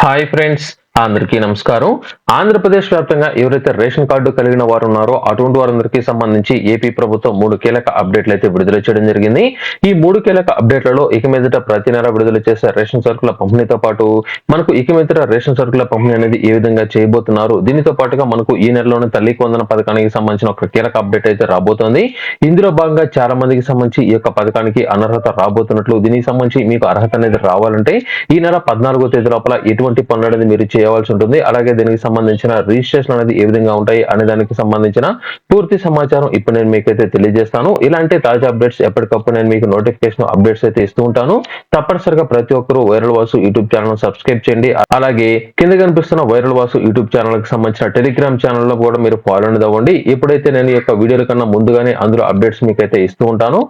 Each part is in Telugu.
హాయ్ ఫ్రెండ్స్ అందరికీ నమస్కారం. ఆంధ్రప్రదేశ్ వ్యాప్తంగా ఎవరైతే రేషన్ కార్డు కలిగిన వారు ఉన్నారో అటువంటి వారందరికీ సంబంధించి ఏపీ ప్రభుత్వం మూడు కీలక అప్డేట్లు అయితే విడుదల చేయడం జరిగింది. ఈ మూడు కీలక అప్డేట్లలో ఇక మీదట ప్రతి నెల విడుదల చేసే రేషన్ సరుకుల పంపిణీతో పాటు మనకు ఇక మీదట రేషన్ సరుకుల పంపిణీ అనేది ఏ విధంగా చేయబోతున్నారు? దీనితో పాటుగా మనకు ఈ నెలలోనే తల్లి కొందన పథకానికి సంబంధించిన ఒక కీలక అప్డేట్ అయితే రాబోతోంది. ఇందులో భాగంగా చాలా మందికి సంబంధించి ఈ యొక్క పథకానికి అనర్హత రాబోతున్నట్లు దీనికి సంబంధించి మీకు అర్హత అనేది రావాలంటే ఈ నెల పద్నాలుగో తేదీ లోపల ఎటువంటి పనులు అనేది మీరు చేయవలసి ఉంటుంది. అలాగే దీనికి సంబంధించిన రిజిస్ట్రేషన్ అనేది ఏ విధంగా ఉంటాయి అనే దానికి సంబంధించిన పూర్తి సమాచారం ఇప్పుడు నేను మీకైతే తెలియజేస్తాను. ఇలాంటి తాజా అప్డేట్స్ ఎప్పటికప్పుడు నేను మీకు నోటిఫికేషన్ అప్డేట్స్ అయితే ఇస్తూ ఉంటాను. తప్పనిసరిగా ప్రతి ఒక్కరూ viral Vasu YouTube channel subscribe చేయండి. అలాగే కింద కనిపిస్తున్న వైరల్ వాసు యూట్యూబ్ ఛానల్కి సంబంధించిన టెలిగ్రామ్ ఛానల్లో కూడా మీరు ఫాలో అనేది అవ్వండి. ఎప్పుడైతే నేను ఈ యొక్క వీడియోల కన్నా ముందుగానే అందులో అప్డేట్స్ మీకైతే ఇస్తూ ఉంటాను.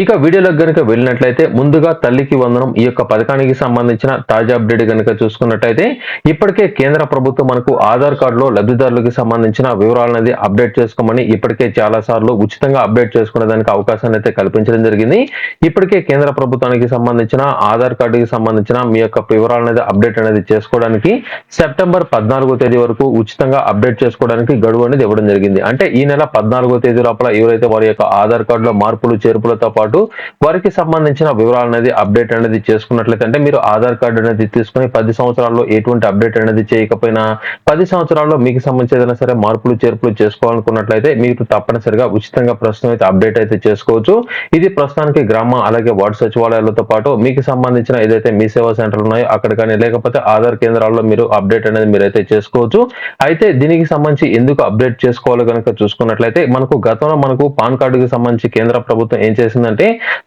ఇక వీడియోలోకి గనుక వెళ్ళినట్లయితే ముందుగా తల్లికి వందనం ఈ యొక్క పథకానికి సంబంధించిన తాజా అప్డేట్ కనుక చూసుకున్నట్లయితే ఇప్పటికే కేంద్ర ప్రభుత్వం మనకు ఆధార్ కార్డులో లబ్ధిదారులకు సంబంధించిన వివరాలనేది అనేది అప్డేట్ చేసుకోమని ఇప్పటికే చాలా సార్లు ఉచితంగా అప్డేట్ చేసుకునే దానికి అవకాశాన్ని అయితే కల్పించడం జరిగింది. ఇప్పటికే కేంద్ర ప్రభుత్వానికి సంబంధించిన ఆధార్ కార్డుకి సంబంధించిన మీ యొక్క వివరాలు అనేది అప్డేట్ అనేది చేసుకోవడానికి సెప్టెంబర్ పద్నాలుగో తేదీ వరకు ఉచితంగా అప్డేట్ చేసుకోవడానికి గడువు అనేది ఇవ్వడం జరిగింది. అంటే ఈ నెల పద్నాలుగో తేదీ లోపల ఎవరైతే వారి యొక్క ఆధార్ కార్డులో మార్పులు చేర్పులతో పాటు వారికి సంబంధించిన వివరాలు అనేది అప్డేట్ అనేది చేసుకున్నట్లయితే అంటే మీరు ఆధార్ కార్డు అనేది తీసుకుని పది సంవత్సరాల్లో ఎటువంటి అప్డేట్ అనేది చేయకపోయినా పది సంవత్సరాల్లో మీకు సంబంధించి ఏదైనా సరే మార్పులు చేర్పులు చేసుకోవాలనుకున్నట్లయితే మీరు తప్పనిసరిగా ఉచితంగా ప్రస్తుతం అయితే అప్డేట్ అయితే చేసుకోవచ్చు. ఇది ప్రస్తుతానికి గ్రామ అలాగే వార్డు సచివాలయాలతో పాటు మీకు సంబంధించిన ఏదైతే మీ సేవా సెంటర్లు ఉన్నాయో అక్కడ కానీ లేకపోతే ఆధార్ కేంద్రాల్లో మీరు అప్డేట్ అనేది మీరైతే చేసుకోవచ్చు. అయితే దీనికి సంబంధించి ఎందుకు అప్డేట్ చేసుకోవాలి కనుక చూసుకున్నట్లయితే మనకు గతంలో మనకు పాన్ కార్డుకి సంబంధించి కేంద్ర ప్రభుత్వం ఏం చేసిందంటే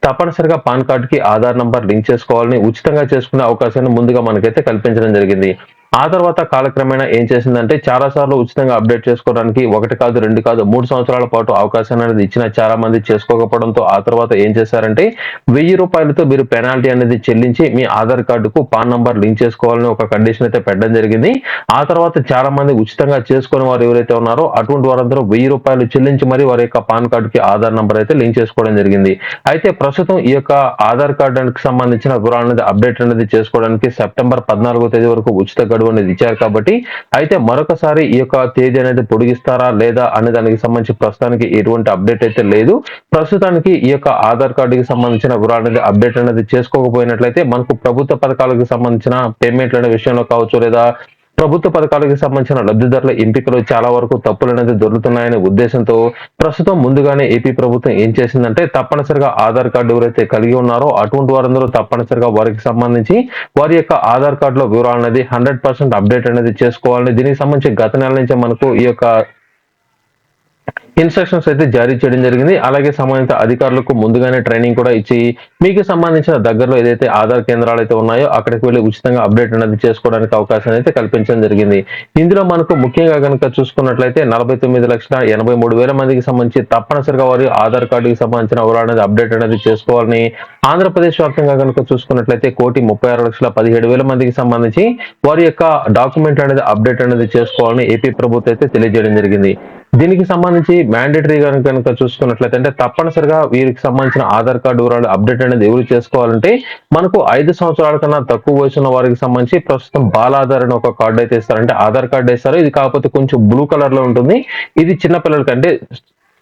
తప్పనిసరిగా పాన్ కార్డుకి ఆధార్ నంబర్ లింక్ చేసుకోవాలని ఉచితంగా చేసుకునే అవకాశాన్ని ముందుగా మనకైతే కల్పించడం జరిగింది. ఆ తర్వాత కాలక్రమేణా ఏం చేసిందంటే చాలా సార్లు ఉచితంగా అప్డేట్ చేసుకోవడానికి ఒకటి కాదు రెండు కాదు మూడు సంవత్సరాల పాటు అవకాశం అనేది ఇచ్చిన చాలా మంది చేసుకోకపోవడంతో ఆ తర్వాత ఏం చేశారంటే వెయ్యి రూపాయలతో మీరు పెనాల్టీ అనేది చెల్లించి మీ ఆధార్ కార్డుకు పాన్ నంబర్ లింక్ చేసుకోవాలని ఒక కండిషన్ అయితే పెట్టడం జరిగింది. ఆ తర్వాత చాలా మంది ఉచితంగా చేసుకునే వారు ఎవరైతే ఉన్నారో అటువంటి వారందరూ వెయ్యి రూపాయలు చెల్లించి మరి వారి యొక్క పాన్ కార్డుకి ఆధార్ నంబర్ అయితే లింక్ చేసుకోవడం జరిగింది. అయితే ప్రస్తుతం ఈ యొక్క ఆధార్ కార్డుకి సంబంధించిన వివరాలు అనేది అప్డేట్ అనేది చేసుకోవడానికి సెప్టెంబర్ పద్నాలుగో తేదీ వరకు ఉచిత గడువు అనేది ఇచ్చారు కాబట్టి అయితే మరొకసారి ఈ యొక్క తేదీ అనేది పొడిగిస్తారా లేదా అనే దానికి సంబంధించి ప్రస్తుతానికి ఎటువంటి అప్డేట్ అయితే లేదు. ప్రస్తుతానికి ఈ యొక్క ఆధార్ కార్డుకి సంబంధించిన వివరాలు అనేది అప్డేట్ అనేది చేసుకోకపోయినట్లయితే మనకు ప్రభుత్వ పథకాలకు సంబంధించిన పేమెంట్ల అనే విషయంలో కావచ్చు లేదా ప్రభుత్వ పథకాలకు సంబంధించిన లబ్ధిదారుల ఎంపికలు చాలా వరకు తప్పులు అనేది దొరుకుతున్నాయనే ఉద్దేశంతో ప్రస్తుతం ముందుగానే ఏపీ ప్రభుత్వం ఏం చేసిందంటే తప్పనిసరిగా ఆధార్ కార్డు ఎవరైతే కలిగి ఉన్నారో అటువంటి వారందరూ తప్పనిసరిగా వారికి సంబంధించి వారి యొక్క ఆధార్ కార్డులో వివరాలు అనేది హండ్రెడ్ పర్సెంట్ అప్డేట్ అనేది చేసుకోవాలని దీనికి సంబంధించి గత నెల నుంచి మనకు ఈ యొక్క ఇన్స్ట్రక్షన్స్ అయితే జారీ చేయడం జరిగింది. అలాగే సంబంధిత అధికారులకు ముందుగానే ట్రైనింగ్ కూడా ఇచ్చి మీకు సంబంధించిన దగ్గరలో ఏదైతే ఆధార్ కేంద్రాలు అయితే ఉన్నాయో అక్కడికి వెళ్ళి ఉచితంగా అప్డేట్ అనేది చేసుకోవడానికి అవకాశం అయితే కల్పించడం జరిగింది. ఇందులో మనకు ముఖ్యంగా కనుక చూసుకున్నట్లయితే నలభై తొమ్మిది లక్షల ఎనభై మూడు వేల మందికి సంబంధించి తప్పనిసరిగా వారి ఆధార్ కార్డుకి సంబంధించిన వివరాలు అనేది అప్డేట్ అనేది చేసుకోవాలని ఆంధ్రప్రదేశ్ వ్యాప్తంగా కనుక చూసుకున్నట్లయితే కోటి ముప్పై ఆరు లక్షల పదిహేడు వేల మందికి సంబంధించి వారి యొక్క డాక్యుమెంట్ అనేది అప్డేట్ అనేది చేసుకోవాలని ఏపీ ప్రభుత్వం అయితే తెలియజేయడం జరిగింది. దీనికి సంబంధించి మ్యాండేటరీ కనుక చూసుకున్నట్లయితే అంటే తప్పనిసరిగా వీరికి సంబంధించిన ఆధార్ కార్డు వివరాలు అప్డేట్ అనేది ఎవరు చేసుకోవాలంటే మనకు ఐదు సంవత్సరాల కన్నా తక్కువ వయసు ఉన్న వారికి సంబంధించి ప్రస్తుతం బాలాధార్ అని ఒక కార్డు అయితే ఇస్తారు అంటే ఆధార్ కార్డు ఇస్తారు ఇది కాకపోతే కొంచెం బ్లూ కలర్లో ఉంటుంది. ఇది చిన్న పిల్లలకంటే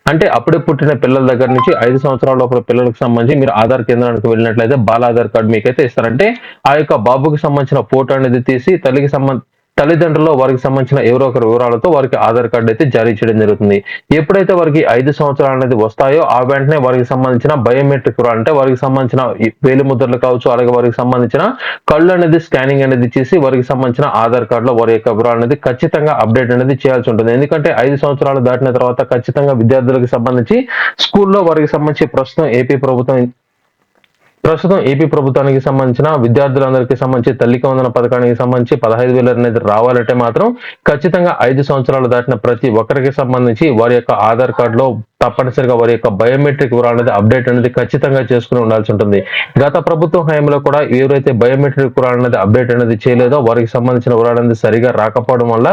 అంటే అప్పుడే పుట్టిన పిల్లల దగ్గర నుంచి ఐదు సంవత్సరాల లోపల పిల్లలకు సంబంధించి మీరు ఆధార్ కేంద్రానికి వెళ్ళినట్లయితే బాల ఆధార్ కార్డు మీకైతే ఇస్తారంటే ఆ యొక్క బాబుకి సంబంధించిన ఫోటో అనేది తీసి తల్లికి సంబంధ తల్లిదండ్రులు వారికి సంబంధించిన ఎవరో ఒకరి వివరాలతో వారికి ఆధార్ కార్డు అయితే జారీ చేయడం జరుగుతుంది. ఎప్పుడైతే వారికి ఐదు సంవత్సరాలు అనేది వస్తాయో ఆ వెంటనే వారికి సంబంధించిన బయోమెట్రిక్ అంటే వారికి సంబంధించిన వేలిముద్రలు ముద్రలు కావచ్చు అలాగే వారికి సంబంధించిన కళ్ళు అనేది స్కానింగ్ అనేది చేసి వారికి సంబంధించిన ఆధార్ కార్డులో వారి యొక్క వివరాలు అనేది ఖచ్చితంగా అప్డేట్ అనేది చేయాల్సి ఉంటుంది. ఎందుకంటే ఐదు సంవత్సరాలు దాటిన తర్వాత ఖచ్చితంగా విద్యార్థులకు సంబంధించి స్కూల్లో వారికి సంబంధించి ప్రస్తుతం ఏపీ ప్రభుత్వం ప్రస్తుతం ఏపీ ప్రభుత్వానికి సంబంధించిన విద్యార్థులందరికీ సంబంధించి తల్లికి వందన పథకానికి సంబంధించి పదహైదు వేలు అనేది రావాలంటే మాత్రం ఖచ్చితంగా ఐదు సంవత్సరాలు దాటిన ప్రతి ఒక్కరికి సంబంధించి వారి యొక్క ఆధార్ కార్డులో తప్పనిసరిగా వారి యొక్క బయోమెట్రిక్ వివరాలు అనేది అప్డేట్ అనేది ఖచ్చితంగా చేసుకుని ఉండాల్సి ఉంటుంది. గత ప్రభుత్వం హయాంలో కూడా ఎవరైతే బయోమెట్రిక్ వివరాలు అనేది అప్డేట్ అనేది చేయలేదో వారికి సంబంధించిన వివరాలు అనేది సరిగా రాకపోవడం వల్ల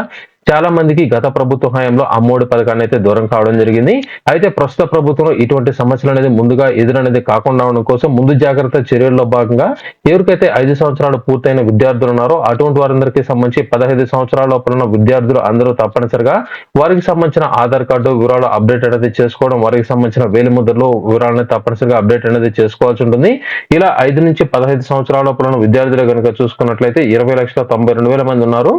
చాలా మందికి గత ప్రభుత్వ హయాంలో అమ్మఒడి పథకాన్ని అయితే దూరం కావడం జరిగింది. అయితే ప్రస్తుత ప్రభుత్వం ఇటువంటి సమస్యలు అనేది ముందుగా ఎదురనేది కాకుండా ఉండడం కోసం ముందు జాగ్రత్త చర్యల్లో భాగంగా ఎవరికైతే ఐదు సంవత్సరాలు పూర్తయిన విద్యార్థులు ఉన్నారో అటువంటి వారందరికీ సంబంధించి పదహైదు సంవత్సరాల లోపల ఉన్న విద్యార్థులు అందరూ తప్పనిసరిగా వారికి సంబంధించిన ఆధార్ కార్డు వివరాలు అప్డేట్ అనేది చేసుకోవడం వారికి సంబంధించిన వేలి ముద్రలు వివరాలను తప్పనిసరిగా అప్డేట్ అనేది చేసుకోవాల్సి ఉంటుంది. ఇలా ఐదు నుంచి పదహైదు సంవత్సరాల లోపల ఉన్న విద్యార్థులు కనుక చూసుకున్నట్లయితే ఇరవై లక్షల తొంభై రెండు వేల మంది ఉన్నారు.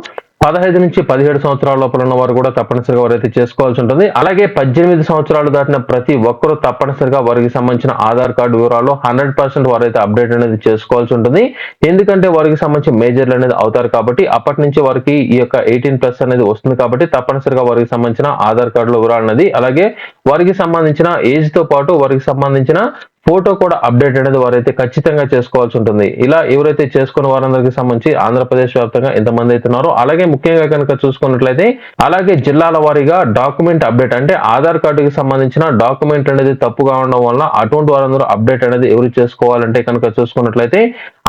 పదహైదు నుంచి పదిహేడు సంవత్సరాల లోపల ఉన్న వారు కూడా తప్పనిసరిగా వారైతే చేసుకోవాల్సి ఉంటుంది. అలాగే పద్దెనిమిది సంవత్సరాలు దాటిన ప్రతి ఒక్కరూ తప్పనిసరిగా వారికి సంబంధించిన ఆధార్ కార్డు వివరాలు హండ్రెడ్ పర్సెంట్ వారైతే అప్డేట్ అనేది చేసుకోవాల్సి ఉంటుంది. ఎందుకంటే వారికి సంబంధించి మేజర్లు అనేది అవుతారు కాబట్టి అప్పటి నుంచి వారికి ఈ యొక్క ఎయిటీన్ ప్లస్ అనేది వస్తుంది కాబట్టి తప్పనిసరిగా వారికి సంబంధించిన ఆధార్ కార్డుల వివరాలు అనేది అలాగే వారికి సంబంధించిన ఏజ్తో పాటు వారికి సంబంధించిన ఫోటో కూడా అప్డేట్ అనేది వారైతే ఖచ్చితంగా చేసుకోవాల్సి ఉంటుంది. ఇలా ఎవరైతే చేసుకున్న వారందరికీ సంబంధించి ఆంధ్రప్రదేశ్ వ్యాప్తంగా ఎంతమంది అయితే ఉన్నారో అలాగే ముఖ్యంగా కనుక చూసుకున్నట్లయితే అలాగే జిల్లాల వారీగా డాక్యుమెంట్ అప్డేట్ అంటే ఆధార్ కార్డుకి సంబంధించిన డాక్యుమెంట్ అనేది తప్పుగా ఉండడం వల్ల అటువంటి వారందరూ అప్డేట్ అనేది ఎవరు చేసుకోవాలంటే కనుక చూసుకున్నట్లయితే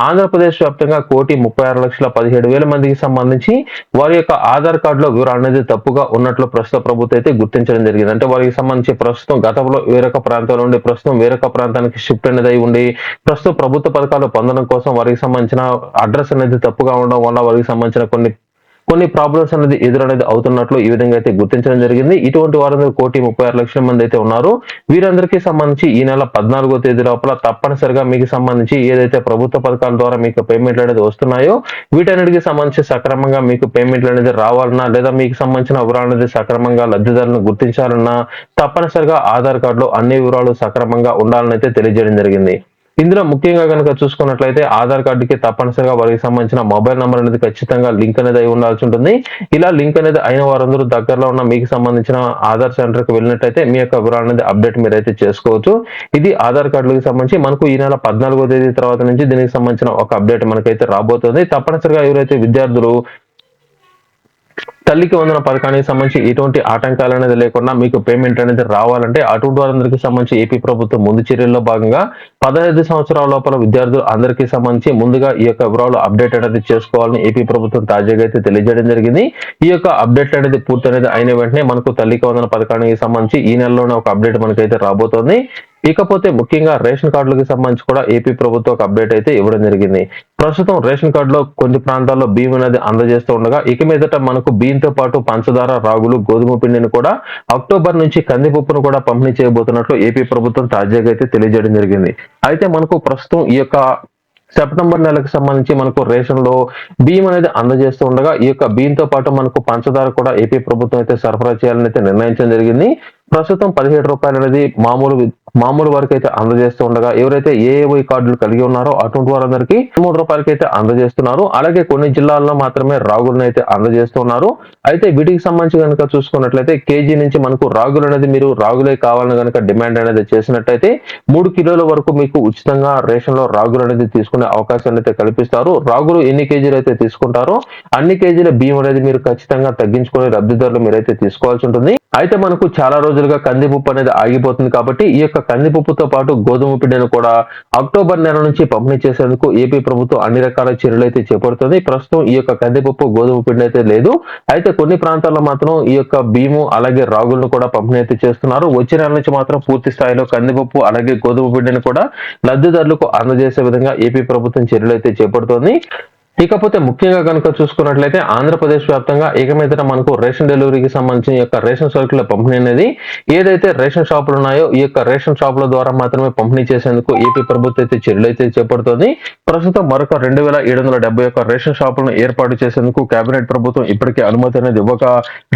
ఆంధ్రప్రదేశ్ వ్యాప్తంగా కోటి ముప్పై ఆరు లక్షల పదిహేడు వేల మందికి సంబంధించి వారి యొక్క ఆధార్ కార్డులో వివరాలు అనేది తప్పుగా ఉన్నట్లు ప్రస్తుత ప్రభుత్వం అయితే గుర్తించడం జరిగింది. అంటే వారికి సంబంధించి ప్రస్తుతం గతంలో వేరొక ప్రాంతంలో ఉండి ప్రస్తుతం వేరొక ప్రాంతానికి షిఫ్ట్ అనేది అయి ఉండి ప్రస్తుత ప్రభుత్వ పథకాలు పొందడం కోసం వారికి సంబంధించిన అడ్రస్ అనేది తప్పుగా ఉండడం వల్ల వారికి సంబంధించిన కొన్ని కొన్ని ప్రాబ్లమ్స్ అనేది ఎదురనేది అవుతున్నట్లు ఈ విధంగా అయితే గుర్తించడం జరిగింది. ఇటువంటి వారందరూ కోటి ముప్పై ఆరు లక్షల మంది అయితే ఉన్నారు. వీరందరికీ సంబంధించి ఈ నెల పద్నాలుగో తేదీ లోపల తప్పనిసరిగా మీకు సంబంధించి ఏదైతే ప్రభుత్వ పథకాల ద్వారా మీకు పేమెంట్లు అనేది వస్తున్నాయో వీటన్నిటికి సంబంధించి సక్రమంగా మీకు పేమెంట్లు అనేది రావాలన్నా లేదా మీకు సంబంధించిన వివరాలు అనేది సక్రమంగా లబ్ధిదారులను గుర్తించాలన్నా తప్పనిసరిగా ఆధార్ కార్డులో అన్ని వివరాలు సక్రమంగా ఉండాలని అయితే తెలియజేయడం జరిగింది. ఇందులో ముఖ్యంగా కనుక చూసుకున్నట్లయితే ఆధార్ కార్డుకి తప్పనిసరిగా వారికి సంబంధించిన మొబైల్ నెంబర్ అనేది ఖచ్చితంగా లింక్ అనేది అయి ఉండాల్సి ఉంటుంది. ఇలా లింక్ అనేది అయిన వారందరూ దగ్గరలో ఉన్న మీకు సంబంధించిన ఆధార్ సెంటర్కి వెళ్ళినట్టయితే మీ యొక్క వివరాలు అనేది అప్డేట్ మీరు అయితే చేసుకోవచ్చు. ఇది ఆధార్ కార్డులకు సంబంధించి మనకు ఈ నెల పద్నాలుగో తేదీ తర్వాత నుంచి దీనికి సంబంధించిన ఒక అప్డేట్ మనకైతే రాబోతుంది. తప్పనిసరిగా ఎవరైతే విద్యార్థులు తల్లికి వందన పథకానికి సంబంధించి ఎటువంటి ఆటంకాలు అనేది లేకుండా మీకు పేమెంట్ అనేది రావాలంటే అటువంటి వారందరికీ సంబంధించి ఏపీ ప్రభుత్వం ముందు చర్యల్లో భాగంగా పదహైదు సంవత్సరాల లోపల విద్యార్థులు అందరికీ సంబంధించి ముందుగా ఈ యొక్క వివరాలు అప్డేట్ అనేది చేసుకోవాలని ఏపీ ప్రభుత్వం తాజాగా అయితే తెలియజేయడం జరిగింది. ఈ యొక్క అప్డేట్ అనేది పూర్తి అనేది అయిన వెంటనే మనకు తల్లికి వందన పథకానికి సంబంధించి ఈ నెలలోనే ఒక అప్డేట్ మనకైతే రాబోతోంది. ఇకపోతే ముఖ్యంగా రేషన్ కార్డులకు సంబంధించి కూడా ఏపీ ప్రభుత్వం ఒక అప్డేట్ అయితే ఇవ్వడం జరిగింది. ప్రస్తుతం రేషన్ కార్డులో కొన్ని ప్రాంతాల్లో బియ్యం అనేది అందజేస్తూ ఉండగా ఇక మీదట మనకు బియ్యంతో పాటు పంచదార రాగులు గోధుమ పిండిని కూడా అక్టోబర్ నుంచి కందిపప్పును కూడా పంపిణీ చేయబోతున్నట్లు ఏపీ ప్రభుత్వం తాజాగా అయితే తెలియజేయడం జరిగింది. అయితే మనకు ప్రస్తుతం ఈ యొక్క సెప్టెంబర్ నెలకు సంబంధించి మనకు రేషన్లో బియ్యం అనేది అందజేస్తూ ఉండగా ఈ యొక్క బియ్యంతో పాటు మనకు పంచదార కూడా ఏపీ ప్రభుత్వం అయితే సరఫరా చేయాలని అయితే నిర్ణయించడం జరిగింది. ప్రస్తుతం పదిహేడు రూపాయలు అనేది మామూలు మామూలు వరకు అయితే అందజేస్తూ ఉండగా ఎవరైతే ఏఏవై కార్డులు కలిగి ఉన్నారో అటువంటి వారందరికీ మూడు రూపాయలకి అయితే అందజేస్తున్నారు. అలాగే కొన్ని జిల్లాల్లో మాత్రమే రాగులను అయితే అందజేస్తున్నారు అయితే వీటికి సంబంధించి కనుక చూసుకున్నట్లయితే కేజీ నుంచి మనకు రాగులు అనేది మీరు రాగులే కావాలని కనుక డిమాండ్ అనేది చేసినట్టయితే మూడు కిలోల వరకు మీకు ఉచితంగా రేషన్లో రాగులు అనేది తీసుకునే అవకాశాన్ని అయితే కల్పిస్తారు. రాగులు ఎన్ని కేజీలు అయితే తీసుకుంటారో అన్ని కేజీల బియ్యం అనేది మీరు ఖచ్చితంగా తగ్గించుకునే లబ్ధిదారులు మీరైతే తీసుకోవాల్సి ఉంటుంది. అయితే మనకు చాలా రోజులుగా కందిపప్పు అనేది ఆగిపోతుంది కాబట్టి ఈ యొక్క కందిపప్పుతో పాటు గోధుమ పిండిని కూడా అక్టోబర్ నెల నుంచి పంపిణీ చేసేందుకు ఏపీ ప్రభుత్వం అన్ని రకాల చర్యలు అయితే చేపడుతుంది. ప్రస్తుతం ఈ యొక్క కందిపప్పు గోధుమ పిండి అయితే లేదు. అయితే కొన్ని ప్రాంతాల్లో మాత్రం ఈ యొక్క బియ్యము అలాగే రాగులను కూడా పంపిణీ అయితే చేస్తున్నారు. వచ్చే నెల నుంచి మాత్రం పూర్తి స్థాయిలో కందిపప్పు అలాగే గోధుమ పిండిని కూడా లబ్ధిదారులకు అందజేసే విధంగా ఏపీ ప్రభుత్వం చర్యలు అయితే చేపడుతోంది. ఇకపోతే ముఖ్యంగా కనుక చూసుకున్నట్లయితే ఆంధ్రప్రదేశ్ వ్యాప్తంగా ఇక మీద మనకు రేషన్ డెలివరీకి సంబంధించిన యొక్క రేషన్ సరుకుల పంపిణీ అనేది ఏదైతే రేషన్ షాపులు ఉన్నాయో ఈ యొక్క రేషన్ షాపుల ద్వారా మాత్రమే పంపిణీ చేసేందుకు ఏపీ ప్రభుత్వం అయితే చర్యలు అయితే చేపడుతోంది. ప్రస్తుతం మరొక రెండు వేల ఏడు వందల డెబ్బై ఒక్క రేషన్ షాపులను ఏర్పాటు చేసేందుకు కేబినెట్ ప్రభుత్వం ఇప్పటికే అనుమతి అనేది ఇవ్వక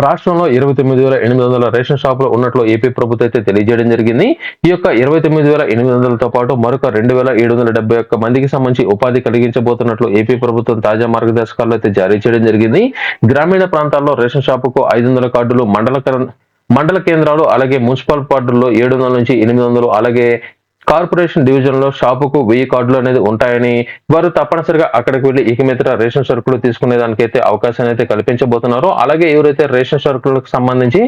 రాష్ట్రంలో ఇరవై తొమ్మిది వేల ఎనిమిది వందల రేషన్ షాపులు ఉన్నట్లు ఏపీ ప్రభుత్వం అయితే తెలియజేయడం జరిగింది. ఈ యొక్క ఇరవై తొమ్మిది వేల ఎనిమిది వందలతో పాటు మరొక రెండు వేల ఏడు వందల డెబ్బై ఒక్క మందికి సంబంధించి ఉపాధి కలిగించబోతున్నట్లు ఏపీ ప్రభుత్వం తాజా మార్గదర్శకాలు అయితే జారీ చేయడం జరిగింది. గ్రామీణ ప్రాంతాల్లో రేషన్ షాపుకు ఐదు వందల కార్డులు మండల మండల కేంద్రాలు అలాగే మున్సిపల్ వార్డుల్లో ఏడు వందల నుంచి ఎనిమిది వందలు అలాగే కార్పొరేషన్ డివిజన్లో షాపుకు వెయ్యి కార్డులు అనేది ఉంటాయని వారు తప్పనిసరిగా అక్కడికి వెళ్ళి ఇక మీద రేషన్ సరుకులు తీసుకునే దానికైతే అవకాశాన్ని అయితే కల్పించబోతున్నారు. అలాగే ఎవరైతే రేషన్ సరుకులకు సంబంధించి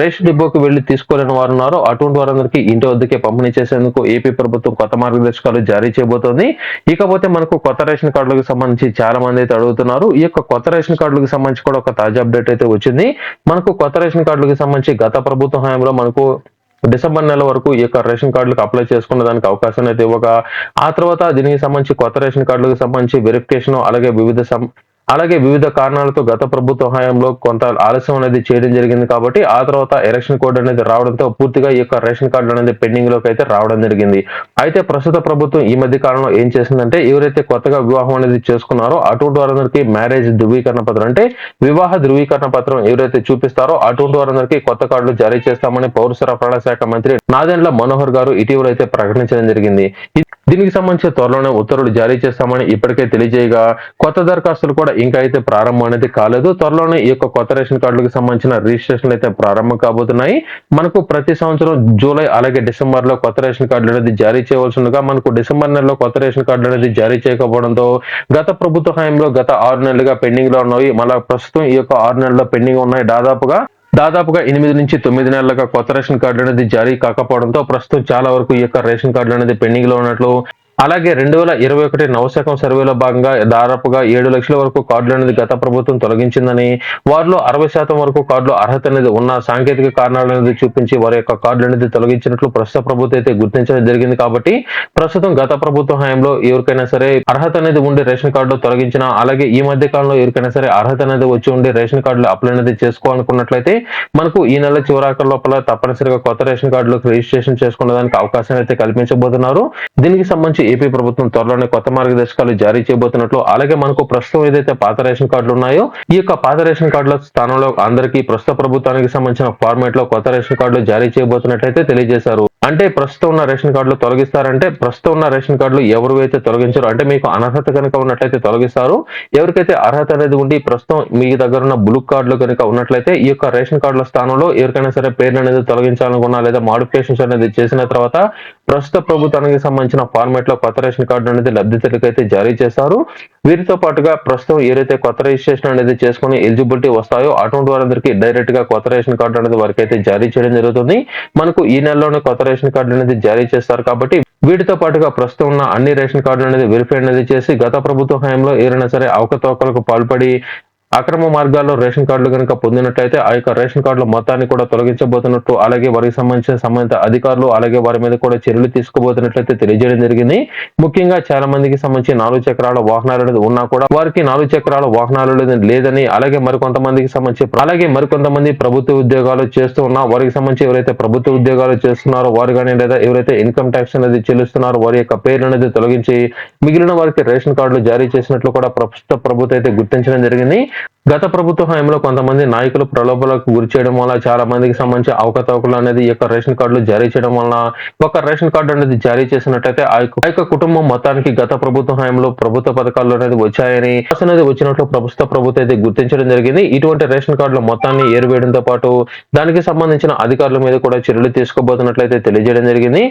రేషన్ డిపోకి వెళ్ళి తీసుకోలేని వారు ఉన్నారో అటువంటి వారందరికీ ఇంటి వద్దకే పంపిణీ చేసేందుకు ఏపీ ప్రభుత్వం కొత్త మార్గదర్శకాలు జారీ చేయబోతోంది. ఇకపోతే మనకు కొత్త రేషన్ కార్డులకు సంబంధించి చాలా మంది అయితే అడుగుతున్నారు. ఈ యొక్క కొత్త రేషన్ కార్డులకు సంబంధించి కూడా ఒక తాజా అప్డేట్ అయితే వచ్చింది. మనకు కొత్త రేషన్ కార్డులకు సంబంధించి గత ప్రభుత్వ హయాంలో మనకు డిసెంబర్ నెల వరకు ఈ యొక్క రేషన్ కార్డులకు అప్లై చేసుకున్న దానికి అవకాశం అయితే ఇవ్వగా ఆ తర్వాత దీనికి సంబంధించి కొత్త రేషన్ కార్డులకు సంబంధించి వెరిఫికేషన్ అలాగే వివిధ అలాగే వివిధ కారణాలతో గత ప్రభుత్వ హయాంలో కొంత ఆలస్యం అనేది చేయడం జరిగింది కాబట్టి ఆ తర్వాత ఎలక్షన్ కోడ్ అనేది రావడంతో పూర్తిగా ఈ యొక్క రేషన్ కార్డు అనేది పెండింగ్లోకి అయితే రావడం జరిగింది. అయితే ప్రస్తుత ప్రభుత్వం ఈ మధ్య కాలంలో ఏం చేసిందంటే ఎవరైతే కొత్తగా వివాహం అనేది చేసుకున్నారో అటువంటి వారందరికీ మ్యారేజ్ ధృవీకరణ పత్రం అంటే వివాహ ధృవీకరణ పత్రం ఎవరైతే చూపిస్తారో అటువంటి వారందరికీ కొత్త కార్డులు జారీ చేస్తామని పౌర సరఫరాల శాఖ మంత్రి నాదెండ్ల మనోహర్ గారు ఇటీవల అయితే ప్రకటించడం జరిగింది. దీనికి సంబంధించి త్వరలోనే ఉత్తర్వులు జారీ చేస్తామని ఇప్పటికే తెలియజేయగా కొత్త దరఖాస్తులు కూడా ఇంకా అయితే ప్రారంభం అనేది కాలేదు. త్వరలోనే ఈ యొక్క కొత్త రేషన్ కార్డులకు సంబంధించిన రిజిస్ట్రేషన్లు అయితే ప్రారంభం కాబోతున్నాయి. మనకు ప్రతి సంవత్సరం జూలై అలాగే డిసెంబర్లో కొత్త రేషన్ కార్డులు అనేది జారీ చేయవలసిందిగా మనకు డిసెంబర్ నెలలో కొత్త రేషన్ కార్డులు అనేది జారీ చేయకపోవడంతో గత ప్రభుత్వ హయాంలో గత ఆరు నెలలుగా పెండింగ్లో ఉన్నాయి మళ్ళీ ప్రస్తుతం ఈ యొక్క ఆరు నెలల్లో పెండింగ్ ఉన్నాయి దాదాపుగా. దాదాపుగా ఎనిమిది నుంచి తొమ్మిది నెలలుగా కొత్త రేషన్ కార్డు అనేది జారీ కాకపోవడంతో ప్రస్తుతం చాలా వరకు ఈ యొక్క రేషన్ కార్డు అనేది పెండింగ్లో ఉన్నట్లు అలాగే రెండు వేల ఇరవై ఒకటి నవశకం సర్వేలో భాగంగా దాదాపుగా ఏడు లక్షల వరకు కార్డులు అనేది గత ప్రభుత్వం తొలగించిందని వారిలో అరవై శాతం వరకు కార్డులు అర్హత అనేది ఉన్న సాంకేతిక కారణాలు అనేది చూపించి వారి యొక్క కార్డులు అనేది తొలగించినట్లు ప్రస్తుత ప్రభుత్వం అయితే గుర్తించడం జరిగింది కాబట్టి ప్రస్తుతం గత ప్రభుత్వ హయాంలో ఎవరికైనా సరే అర్హత అనేది ఉండి రేషన్ కార్డు తొలగించిన అలాగే ఈ మధ్య కాలంలో ఎవరికైనా సరే అర్హత అనేది వచ్చి ఉండి రేషన్ కార్డులు అప్లై అనేది చేసుకోవాలనుకున్నట్లయితే మనకు ఈ నెల చివరాకర్ లోపల తప్పనిసరిగా కొత్త రేషన్ కార్డులకు రిజిస్ట్రేషన్ చేసుకునేదానికి అవకాశం అయితే కల్పించబోతున్నారు. దీనికి సంబంధించి ఏపీ ప్రభుత్వం త్వరలోనే కొత్త మార్గదర్శకాలు జారీ చేయబోతున్నట్లు అలాగే మనకు ప్రస్తుతం ఏదైతే పాత రేషన్ కార్డులు ఉన్నాయో ఈ యొక్క పాత రేషన్ కార్డుల స్థానంలో అందరికీ ప్రస్తుత ప్రభుత్వానికి సంబంధించిన ఫార్మాట్లో కొత్త రేషన్ కార్డులు జారీ చేయబోతున్నట్లయితే తెలియజేశారు. అంటే ప్రస్తుతం ఉన్న రేషన్ కార్డులు తొలగిస్తారంటే ప్రస్తుతం ఉన్న రేషన్ కార్డులు ఎవరు అయితే తొలగించారో అంటే మీకు అనర్హత కనుక ఉన్నట్లయితే తొలగిస్తారు. ఎవరికైతే అర్హత అనేది ఉండి ప్రస్తుతం మీ దగ్గర ఉన్న బ్లూ కార్డులు కనుక ఉన్నట్లయితే ఈ యొక్క రేషన్ కార్డుల స్థానంలో ఎవరికైనా సరే పేరు అనేది తొలగించాలనుకున్నా లేదా మాడిఫికేషన్స్ అనేది చేసిన తర్వాత ప్రస్తుత ప్రభుత్వానికి సంబంధించిన ఫార్మేట్లో కొత్త రేషన్ కార్డు అనేది లబ్ధిదారులకు అయితే జారీ చేస్తారు. వీరితో పాటుగా ప్రస్తుతం ఏదైతే కొత్త రిజిస్ట్రేషన్ అనేది చేసుకుని ఎలిజిబిలిటీ వస్తాయో అటువంటి వారందరికీ డైరెక్ట్గా కొత్త రేషన్ కార్డు అనేది వారికి అయితే జారీ చేయడం జరుగుతుంది. మనకు ఈ నెలలోనే కొత్త రేషన్ కార్డు అనేది జారీ చేస్తారు కాబట్టి వీటితో పాటుగా ప్రస్తుతం ఉన్న అన్ని రేషన్ కార్డులు అనేది వెరిఫై అనేది చేసి గత ప్రభుత్వ హయాంలో ఏదైనా సరే అవకతవకలకు పాల్పడి అక్రమ మార్గాల్లో రేషన్ కార్డులు కనుక పొందినట్లయితే ఆ యొక్క రేషన్ కార్డుల మొత్తాన్ని కూడా తొలగించబోతున్నట్టు అలాగే వారికి సంబంధించిన సంబంధిత అధికారులు అలాగే వారి మీద కూడా చర్యలు తీసుకోబోతున్నట్లయితే తెలియజేయడం జరిగింది. ముఖ్యంగా చాలా మందికి సంబంధించి నాలుగు చక్రాల వాహనాలు అనేది ఉన్నా కూడా వారికి నాలుగు చక్రాల వాహనాలు అనేది లేదని అలాగే మరికొంతమందికి సంబంధించి అలాగే మరికొంతమంది ప్రభుత్వ ఉద్యోగాలు చేస్తూ ఉన్నా వారికి సంబంధించి ఎవరైతే ప్రభుత్వ ఉద్యోగాలు చేస్తున్నారో వారు కానీ లేదా ఎవరైతే ఇన్కమ్ ట్యాక్స్ అనేది చెల్లిస్తున్నారో వారి యొక్క పేరు అనేది తొలగించి మిగిలిన వారికి రేషన్ కార్డులు జారీ చేసినట్లు కూడా ప్రస్తుత ప్రభుత్వం అయితే గుర్తించడం జరిగింది. గత ప్రభుత్వ హయాంలో కొంతమంది నాయకులు ప్రలోభాలకు గురి చేయడం వల్ల చాలా మందికి సంబంధించి అవకతవకలు అనేది ఈ యొక్క రేషన్ కార్డులు జారీ చేయడం వలన ఒక రేషన్ కార్డు అనేది జారీ చేసినట్టయితే ఆ యొక్క యొక్క కుటుంబం మొత్తానికి గత ప్రభుత్వ హయాంలో ప్రభుత్వ పథకాలు అనేది వచ్చాయని అనేది వచ్చినట్లు ప్రస్తుత ప్రభుత్వం అయితే గుర్తించడం జరిగింది. ఇటువంటి రేషన్ కార్డుల మొత్తాన్ని ఏరువేయడంతో పాటు దానికి సంబంధించిన అధికారుల మీద కూడా చర్యలు తీసుకోబోతున్నట్లయితే తెలియజేయడం జరిగింది.